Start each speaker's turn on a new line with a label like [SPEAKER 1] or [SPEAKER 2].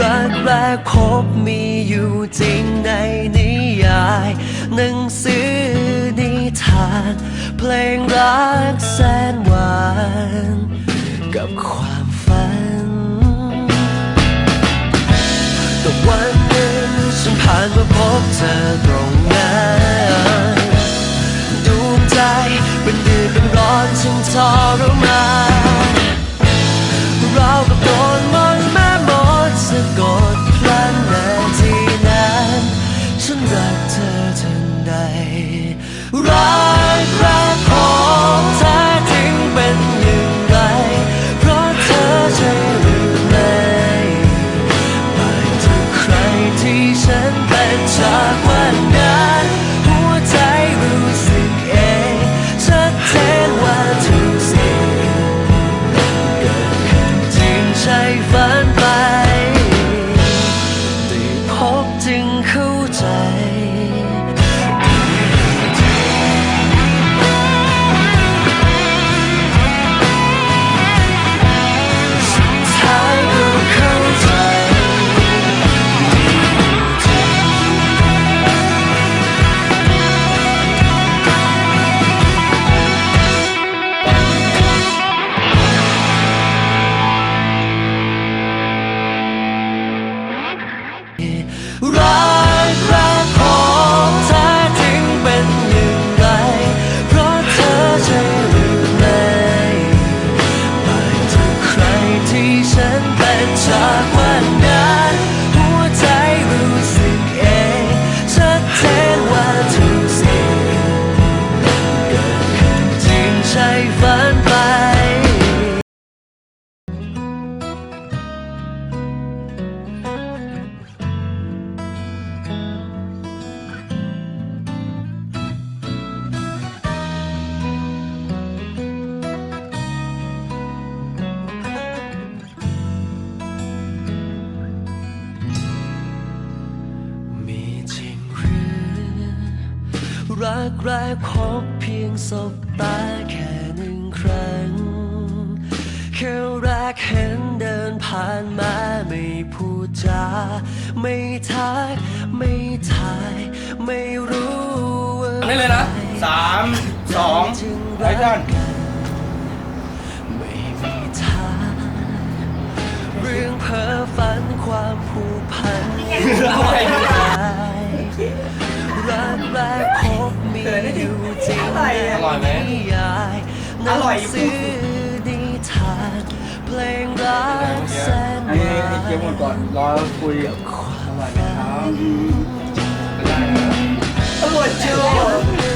[SPEAKER 1] รักแรกพบมีอยู่จริงในนิยาย หนังสือนิทาน เพลงรักแสนหวาน กับความฝัน แต่วันหนึ่งฉันผ่านมาพบเธอ รัก รักแรกพบเพียงสบตาแค่หนึ่งครั้ง แค่แรกเห็นเดินผ่านมาไม่พูดจา ไม่ทัก ไม่ทาย ไม่รู้ว่า
[SPEAKER 2] นี่เลยนะสามสองไอ้ท่าน
[SPEAKER 1] ไม่มีทางเรื่องเพ้อฝันความผูกพัน ในนิยายหนังสือนิทานเพลงรักแสนห
[SPEAKER 2] อันนี้
[SPEAKER 1] วา
[SPEAKER 2] เกี่ยวนหมดก่อนรอคุย
[SPEAKER 1] กับความ
[SPEAKER 2] อร่อยไหมครับได้นะ
[SPEAKER 1] อร่อยจัง